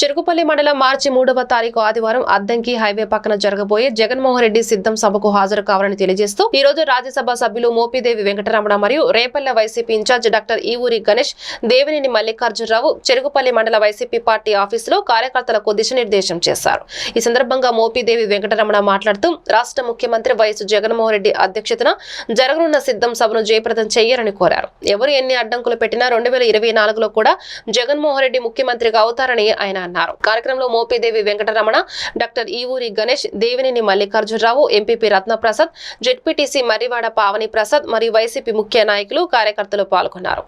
చెరుకుపల్లి మండలం మార్చి మూడవ తారీఖు ఆదివారం అద్దంకి హైవే పక్కన జరగబోయే జగన్మోహన్ రెడ్డి సిద్ధం సభకు హాజరు కావాలని తెలియజేస్తూ ఈ రోజు రాజ్యసభ సభ్యులు మోపిదేవి వెంకటరమణ మరియు Repalle YCP in-charge doctor Eevuri Ganesh Devineni Mallikarjunarao Cherukupalli మండల వైసీపీ పార్టీ ఆఫీసులో కార్యకర్తలకు దిశనిర్దేశం చేశారు. ఈ సందర్భంగా మోపిదేవి వెంకటరమణ మాట్లాడుతూ రాష్ట్ర ముఖ్యమంత్రి వైఎస్ జగన్మోహన్ రెడ్డి అధ్యక్షతన జరగనున్న సిద్ధం సభను జయప్రదం చేయాలని కోరారు. ఎవరు ఎన్ని అడ్డంకులు పెట్టినా రెండు వేల ఇరవై నాలుగులో కూడా జగన్మోహన్ రెడ్డి ముఖ్యమంత్రిగా అవుతారని ఆయన అన్నారు. కార్యక్రమంలో Mopidevi Venkataramana doctor Eevuri Ganesh Devineni Mallikarjunarao MPP Ratnaprasad ZPTC Marrivada Pavani Prasad మరియు వైసీపీ ముఖ్య నాయకులు కార్యకర్తలు పాల్గొన్నారు.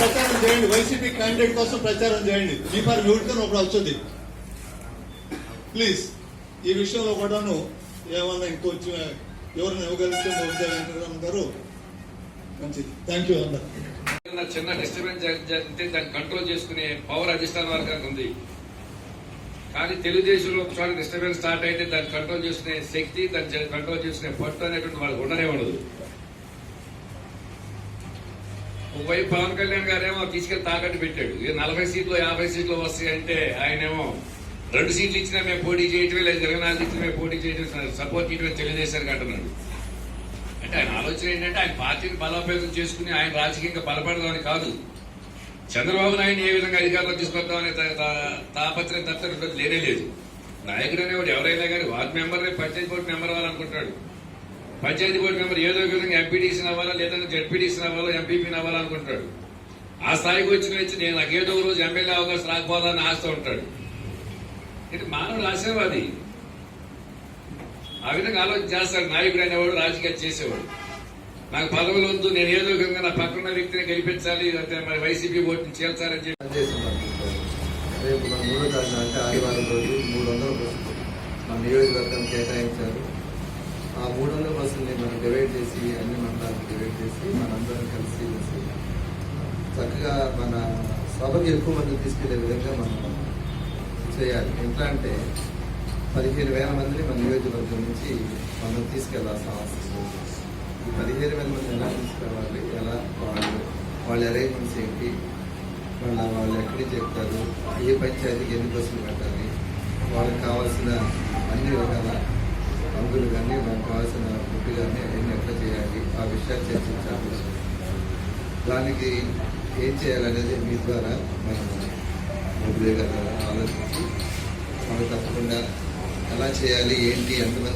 ప్రచారం చేయండి. వైసీపీ క్యాండిడేట్ కోసం ప్రచారం చేయండి. దీపాలు మ్యూట్తో ఒకటి వస్తుంది ప్లీజ్ ఈ విషయంలో కూడాను ఏమన్నా ఇంకొంచెం ఎవరిని ఇవ్వగలిగితే మోదీ గారు మంచిది. థ్యాంక్ యూ అందరు. ఏదైనా చిన్న డిస్టర్బెన్స్ జరిగితే దాన్ని కంట్రోల్ చేసుకునే పవర్ అధిష్టాన వర్గానికి ఉంది. కానీ తెలుగుదేశంలో ఒకసారి డిస్టర్బెన్స్ స్టార్ట్ అయితే దాన్ని కంట్రోల్ చేసుకునే శక్తి దాన్ని కంట్రోల్ చేసుకునే పట్టు అనేటువంటి వాళ్ళకి ఉండనే ఉండదు. ఒకవైపు పవన్ కళ్యాణ్ గారేమో తీసుకెళ్ళి తాకట్టు పెట్టాడు. ఇక నలభై సీట్లు యాభై సీట్లు వస్తాయి అంటే ఆయనేమో రెండు సీట్లు ఇచ్చినా మేము పోటీ చేయటమే లేదు ఇరవై నాలుగు మేము పోటీ చేయడం సపోర్ట్ చేయటమే తెలియజేశారు అంటున్నాడు. అంటే ఆయన ఆలోచన ఏంటంటే ఆయన పార్టీని బలోపేతం చేసుకుని ఆయన రాజకీయంగా బలపడదామని కాదు. చంద్రబాబు నాయుడు ఏ విధంగా అధికారంలో తీసుకొద్దామనే తాపత్రయం తప్ప లేనే లేదు. నాయకుడు అనేవాడు ఎవరైనా కానీ ward member panchayat board member అవ్వాలనుకుంటాడు panchayat board member ఏదో ఒక విధంగా ఎంపీటీసీ అవ్వాలా లేదంటే జడ్పీటీసీ అవ్వాలా ఎంపీపీని అవ్వాలనుకుంటాడు ఆ స్థాయికి వచ్చిన వచ్చి నేను నాకేదో రోజు ఎమ్మెల్యే అవకాశం రాకపోవాలని ఆశతో ఉంటాడు. ఇది మానవుడు ఆశీర్వాది. ఆ విధంగా ఆలోచన చేస్తాడు నాయకుడు అనేవాడు రాజకీయాలు చేసేవాడు. నాకు పదవులు వద్దు నేను ఏదో విధంగా నా పక్కన వ్యక్తిని గెలిపించాలి అంటే మరి వైసీపీ ఓటుని చేల్చాలని చెప్పి రేపు మన మూడో తారీఖు అంటే ఆదివారం రోజు మూడు వందల బస్సులు మన నియోజకవర్గం కేటాయించారు. ఆ మూడు వందల బస్సుల్ని మనం డివైడ్ చేసి అన్ని మండలాలకు డివైడ్ చేసి మనందరం కలిసి చేసి చక్కగా మన సభకి ఎక్కువ మంది తీసుకెళ్ళే విధంగా మనం చేయాలి. ఎట్లా అంటే పదిహేను వేల మందిని మన నియోజకవర్గం నుంచి మనం తీసుకెళ్ళాల్సిన అవసరం ఈ పదిహేను వేల మంది ఎలా తీసుకురావాలి ఎలా వాళ్ళు వాళ్ళ అరేంజ్మెంట్స్ ఏంటి? వాళ్ళ వాళ్ళు ఎక్కడికి చెప్తారు ఏ పంచాయతీకి ఎన్ని బస్సులు పెట్టాలి వాళ్ళకి కావాల్సిన అన్ని రకాల రంగులు కానీ వాళ్ళకి కావాల్సిన ఫుడ్ కానీ అవన్నీ ఎట్లా చేయాలి? ఆ విషయాలు చర్చించాలి. దానికి ఏం చేయాలనేది మీ ద్వారా మనం మొదలుగా ఆలోచించి మనం తప్పకుండా ఎలా చేయాలి ఏంటి ఎంతమంది